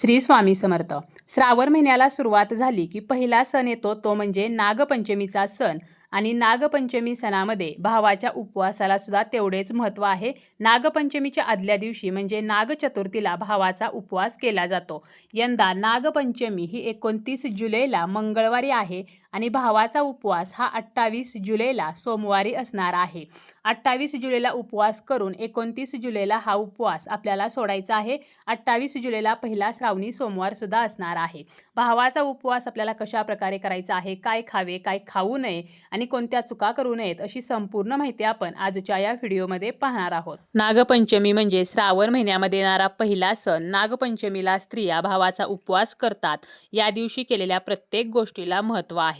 श्री स्वामी समर्थ. श्रावण महिन्याला सुरुवात झाली की पहिला सण येतो तो म्हणजे नागपंचमीचा सण. आणि नागपंचमी सणामध्ये भावाच्या उपवासाला सुद्धा तेवढेच महत्त्व आहे. नागपंचमीच्या आदल्या दिवशी म्हणजे नागचतुर्थीला भावाचा उपवास केला जातो. यंदा नागपंचमी ही एकोणतीस जुलैला मंगळवारी आहे. आणि भावाचा उपवास हा अठ्ठावीस जुलैला सोमवारी असणार आहे. अठ्ठावीस जुलैला उपवास करून एकोणतीस जुलैला हा उपवास आपल्याला सोडायचा आहे. अठ्ठावीस जुलैला पहिला श्रावणी सोमवारसुद्धा असणार आहे. भावाचा उपवास आपल्याला कशा प्रकारे करायचा आहे? काय खावे? काय खाऊ नये? आणि कोणत्या चुका करू नयेत? अशी संपूर्ण माहिती आपण आजच्या या व्हिडिओमध्ये पाहणार आहोत. नागपंचमी म्हणजे श्रावण महिन्यामध्ये येणारा पहिला सण. नागपंचमीला स्त्रिया भावाचा उपवास करतात. या दिवशी केलेल्या प्रत्येक गोष्टीला महत्त्व आहे.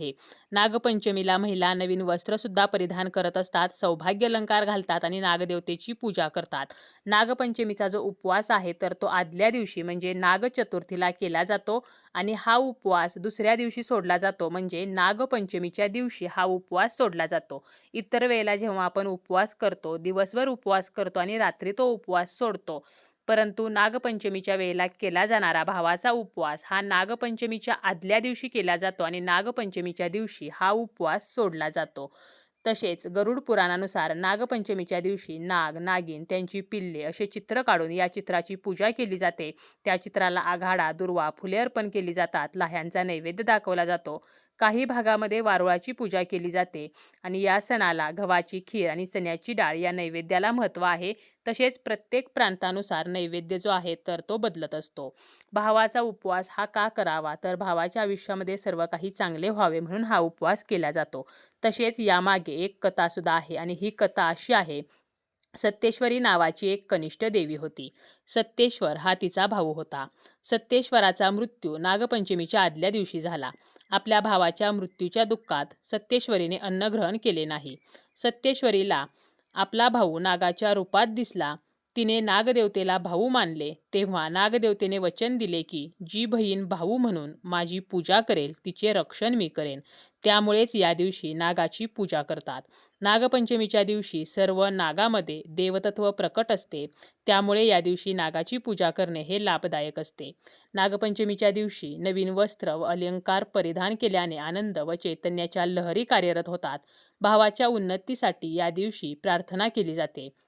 नागपंचमीला महिला नवीन वस्त्र सुद्धा परिधान करत असतात सौभाग्य अलंकार घालतात आणि नागदेवतेची पूजा करतात. नागपंचमीचा जो उपवास आहे तर तो आदल्या दिवशी म्हणजे नागचतुर्थीला केला जातो आणि हा उपवास दुसऱ्या दिवशी सोडला जातो. म्हणजे नागपंचमीच्या दिवशी हा उपवास सोडला जातो. इतर वेळेला जेव्हा आपण उपवास करतो दिवसभर उपवास करतो आणि रात्री तो उपवास सोडतो. परंतु नागपंचमीच्या वेळेला केला जाणारा भावाचा उपवास हा नागपंचमीच्या आदल्या दिवशी केला जातो आणि नागपंचमीच्या दिवशी हा उपवास सोडला जातो. तसेच गरुड पुराणानुसार नागपंचमीच्या दिवशी नाग नागिन त्यांची पिल्ले असे चित्र काढून या चित्राची पूजा केली जाते. त्या चित्राला आघाडा दुर्वा फुले अर्पण केली जातात. लाह्यांचा नैवेद्य दाखवला जातो. काही भागामध्ये वारुळाची पूजा केली जाते आणि या सणाला गव्हाची खीर आणि चण्याची डाळ या नैवेद्याला महत्त्व आहे. तसेच प्रत्येक प्रांतानुसार नैवेद्य जो आहे तर तो बदलत असतो. भावाचा उपवास हा का करावा? तर भावाच्या आयुष्यामध्ये सर्व काही चांगले व्हावे म्हणून हा उपवास केला जातो. तसेच यामागे एक कथासुद्धा आहे आणि ही कथा अशी आहे सत्तेश्वरी नावाची एक कनिष्ठ देवी होती. सत्तेश्वर हा तिचा भाऊ होता. सत्तेश्वराचा मृत्यू नागपंचमीच्या आदल्या दिवशी झाला. आपल्या भावाच्या मृत्यूच्या दुःखात सत्तेश्वरीने अन्नग्रहण केले नाही. सत्तेश्वरीला आपला भाऊ नागाच्या रूपात दिसला. तिने नागदेवतेला भाऊ मानले तेव्हा नागदेवतेने वचन दिले की जी बहीण भाऊ म्हणून माझी पूजा करेल तिचे रक्षण मी करेन. त्यामुळेच या दिवशी नागाची पूजा करतात. नागपंचमीच्या दिवशी सर्व नागामध्ये देवतत्व प्रकट असते. त्यामुळे या दिवशी नागाची पूजा करणे हे लाभदायक असते. नागपंचमीच्या दिवशी नवीन वस्त्र व अलंकार परिधान केल्याने आनंद व चैतन्याच्या लहरी कार्यरत होतात. भावाच्या उन्नतीसाठी या दिवशी प्रार्थना केली जाते.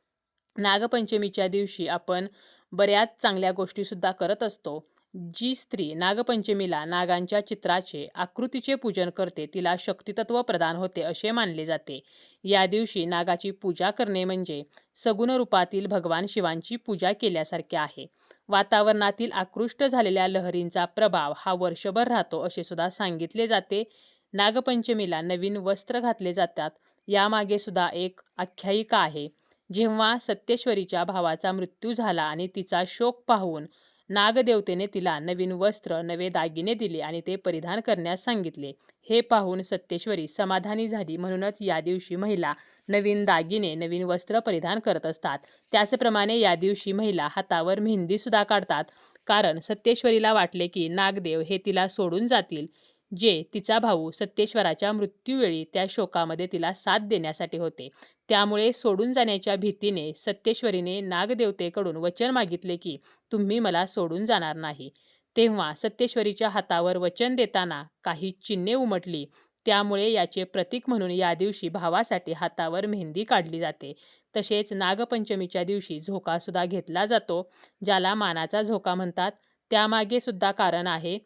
नागपंचमीच्या दिवशी आपण बऱ्याच चांगल्या गोष्टीसुद्धा करत असतो. जी स्त्री नागपंचमीला नागांच्या चित्राचे आकृतीचे पूजन करते तिला शक्तितत्व प्रदान होते असे मानले जाते. या दिवशी नागाची पूजा करणे म्हणजे सगुण रूपातील भगवान शिवांची पूजा केल्यासारखे आहे. वातावरणातील आकृष्ट झालेल्या लहरींचा प्रभाव हा वर्षभर राहतो असे सुद्धा सांगितले जाते. नागपंचमीला नवीन वस्त्र घातले जातात. यामागे सुद्धा एक आख्यायिका आहे. जेव्हा सत्येश्वरीच्या भावाचा मृत्यू झाला आणि तिचा शोक पाहून नागदेवतेने तिला नवीन वस्त्र नवे दागिने दिले आणि ते परिधान करण्यास सांगितले. हे पाहून सत्येश्वरी समाधानी झाली. म्हणूनच या दिवशी महिला नवीन दागिने नवीन वस्त्र परिधान करत असतात. त्याचप्रमाणे या दिवशी महिला हातावर मेहंदीसुद्धा काढतात. कारण सत्येश्वरीला वाटले की नागदेव हे तिला सोडून जातील. जे तिचा भाऊ सत्तेश्वराच्या मृत्यूवेळी त्या शोकामध्ये तिला साथ देण्यासाठी होते. त्यामुळे सोडून जाण्याच्या भीतीने सत्तेश्वरीने नागदेवतेकडून वचन मागितले की तुम्ही मला सोडून जाणार नाही. तेव्हा सत्यश्वरीच्या हातावर वचन देताना काही चिन्हे उमटली. त्यामुळे याचे प्रतीक म्हणून या दिवशी भावासाठी हातावर मेहंदी काढली जाते. तसेच नागपंचमीच्या दिवशी झोकासुद्धा घेतला जातो ज्याला मानाचा झोका म्हणतात. त्यामागे सुद्धा कारण आहे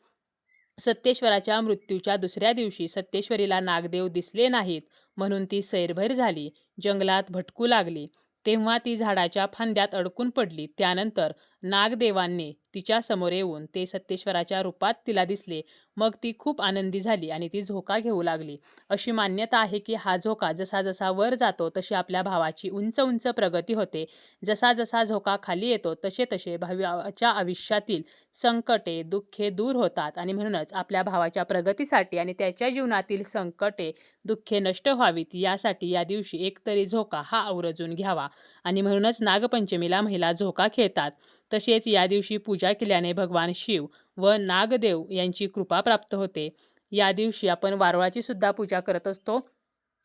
सत्येश्वराच्या मृत्यूच्या दुसऱ्या दिवशी सत्तेश्वरीला नागदेव दिसले नाहीत म्हणून ती सैरभैर झाली जंगलात भटकू लागली. तेव्हा ती झाडाच्या फांद्यात अडकून पडली. त्यानंतर नागदेवांनी तिच्या समोर येऊन ते सत्तेश्वराच्या रूपात तिला दिसले. मग ती खूप आनंदी झाली आणि ती झोका घेऊ लागली. अशी मान्यता आहे की हा झोका जसा जसा वर जातो तशी आपल्या भावाची उंच उंच प्रगती होते. जसा जसा झोका खाली येतो तसे तसे भावाच्या आयुष्यातील संकटे दुःखे दूर होतात आणि म्हणूनच आपल्या भावाच्या प्रगतीसाठी आणि त्याच्या जीवनातील संकटे दुःखे नष्ट व्हावीत यासाठी या दिवशी एकतरी झोका हा आवर्जून घ्यावा. आणि म्हणूनच नागपंचमीला महिला झोका खेळतात. तसेच या दिवशी पूजा केल्याने भगवान शिव व नागदेव यांची कृपा प्राप्त होते. या दिवशी आपण वारुळाची सुद्धा पूजा करत असतो.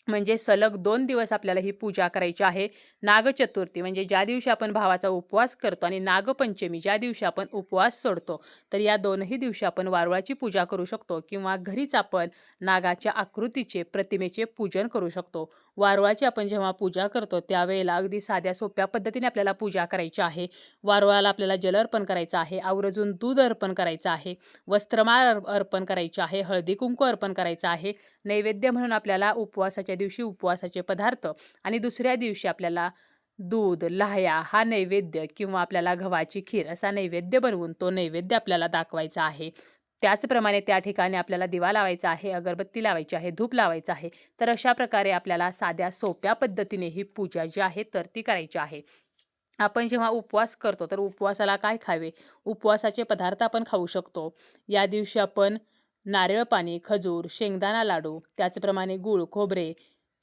म्हणजे सलग दोन दिवस आपल्याला ही पूजा करायची आहे. नागचतुर्थी म्हणजे ज्या दिवशी आपण भावाचा उपवास करतो आणि नागपंचमी ज्या दिवशी आपण उपवास सोडतो तर या दोनही दिवशी आपण वारुळाची पूजा करू शकतो किंवा घरीच आपण नागाच्या आकृतीचे प्रतिमेचे पूजन करू शकतो. वारुळाची आपण जेव्हा पूजा करतो त्यावेळेला अगदी साध्या सोप्या पद्धतीने आपल्याला पूजा करायची आहे. वारुळाला आपल्याला जल अर्पण करायचं आहे आवर्जून दूध अर्पण करायचं आहे वस्त्रमाळ अर्- अर्पण करायची आहे हळदी कुंकू अर्पण करायचं आहे. नैवेद्य म्हणून आपल्याला उपवासाच्या दिवशी उपवासाचे पदार्थ आणि दुसऱ्या दिवशी आपल्याला दूध लाह्या हा नैवेद्य किंवा आपल्याला गव्हाची खीर असा नैवेद्य बनवून तो नैवेद्य आपल्याला दाखवायचा आहे. त्याचप्रमाणे त्या ठिकाणी आपल्याला दिवा लावायचा आहे अगरबत्ती लावायची आहे धूप लावायचं आहे तर अशा प्रकारे आपल्याला साध्या सोप्या पद्धतीने ही पूजा जी आहे तर ती करायची आहे. आपण जेव्हा उपवास करतो तर उपवासाला काय खावे? उपवासाचे पदार्थ आपण खाऊ शकतो. या दिवशी आपण नारळ पाणी खजूर शेंगदाणा लाडू त्याचप्रमाणे गूळ खोबरे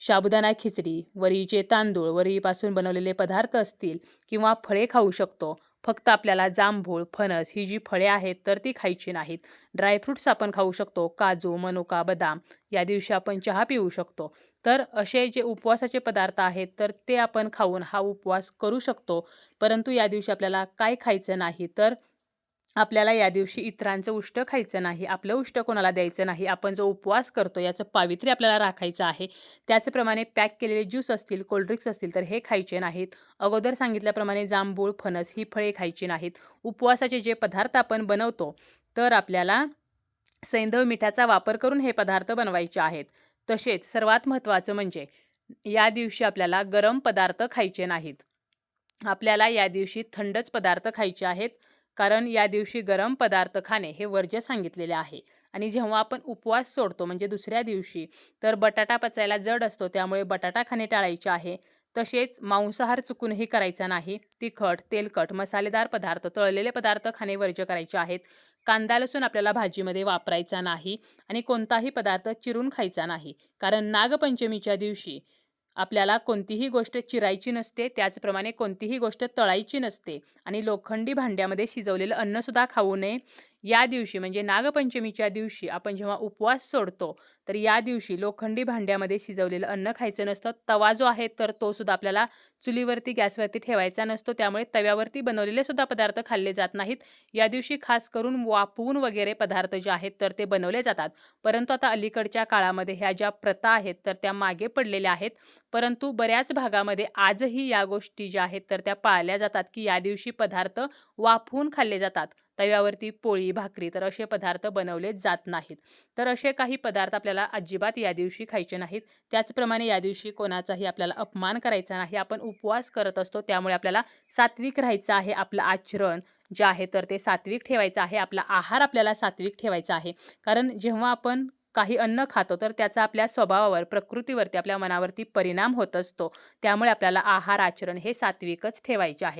साबुदाणा खिचडी वरीचे तांदूळ वरीपासून बनवलेले पदार्थ असतील किंवा फळे खाऊ शकतो. फक्त आपल्याला जांभूळ फणस ही जी फळे आहेत तर ती खायची नाहीत. ड्रायफ्रूट्स आपण खाऊ शकतो काजू मनुका बदाम या दिवशी आपण चहा पिऊ शकतो. तर असे जे उपवासाचे पदार्थ आहेत तर ते आपण खाऊन हा उपवास करू शकतो. परंतु या दिवशी आपल्याला काय खायचं नाही तर आपल्याला या दिवशी इतरांचं उष्ट खायचं नाही आपलं उष्ट कोणाला द्यायचं नाही आपण जो उपवास करतो याचं पावित्र्य आपल्याला राखायचं आहे. त्याचप्रमाणे पॅक केलेले ज्यूस असतील कोल्ड्रिंक्स असतील तर हे खायचे नाहीत. अगोदर सांगितल्याप्रमाणे जांभूळ फणस ही फळे खायची नाहीत. उपवासाचे जे पदार्थ आपण बनवतो तर आपल्याला सैंधव मिठाचा वापर करून हे पदार्थ बनवायचे आहेत. तसेच सर्वात महत्त्वाचं म्हणजे या दिवशी आपल्याला गरम पदार्थ खायचे नाहीत. आपल्याला या दिवशी थंडच पदार्थ खायचे आहेत. कारण या दिवशी गरम पदार्थ खाणे हे वर्ज्य सांगितलेले आहे. आणि जेव्हा आपण उपवास सोडतो म्हणजे दुसऱ्या दिवशी तर बटाटा पचायला जड असतो त्यामुळे बटाटा खाणे टाळायचे आहे. तसेच मांसाहार चुकूनही करायचा नाही. तिखट तेलकट मसालेदार पदार्थ तळलेले पदार्थ खाणे वर्ज्य करायचे आहेत. कांदा लसूण आपल्याला भाजीमध्ये वापरायचा नाही आणि कोणताही पदार्थ चिरून खायचा नाही. कारण नागपंचमीच्या दिवशी आपल्याला कोणतीही गोष्ट चिरायची नसते त्याचप्रमाणे कोणतीही गोष्ट तळायची नसते. आणि लोखंडी भांड्यामध्ये शिजवलेलं अन्नसुद्धा खाऊ नये. या दिवशी म्हणजे नागपंचमीच्या दिवशी आपण जेव्हा उपवास सोडतो तर या दिवशी लोखंडी भांड्यामध्ये शिजवलेलं अन्न खायचं नसतं. तवा जो आहे तर तो सुद्धा आपल्याला चुलीवरती गॅसवरती ठेवायचा नसतो. त्यामुळे तव्यावरती बनवलेले सुद्धा पदार्थ खाल्ले जात नाहीत. या दिवशी खास करून वाफवून वगैरे पदार्थ जे आहेत तर ते बनवले जातात. परंतु आता अलीकडच्या काळामध्ये ह्या ज्या प्रथा आहेत तर त्या मागे पडलेल्या आहेत. परंतु बऱ्याच भागामध्ये आजही या गोष्टी ज्या आहेत तर त्या पाळल्या जातात की या दिवशी पदार्थ वाफवून खाल्ले जातात. तव्यावरती पोळी भाकरी तर असे पदार्थ बनवले जात नाहीत. तर असे काही पदार्थ आपल्याला अजिबात या दिवशी खायचे नाहीत. त्याचप्रमाणे या दिवशी कोणाचाही आपल्याला अपमान करायचा नाही. आपण उपवास करत असतो त्यामुळे आपल्याला सात्विक राहायचं आहे आपलं आचरण जे आहे तर ते सात्विक ठेवायचं आहे. आपला आहार आपल्याला सात्विक ठेवायचा आहे. कारण जेव्हा आपण काही अन्न खातो तर त्याचा आपल्या स्वभावावर प्रकृतीवरती आपल्या मनावरती परिणाम होत असतो. त्यामुळे आपल्याला आहार आचरण हे सात्विकच ठेवायचे आहे.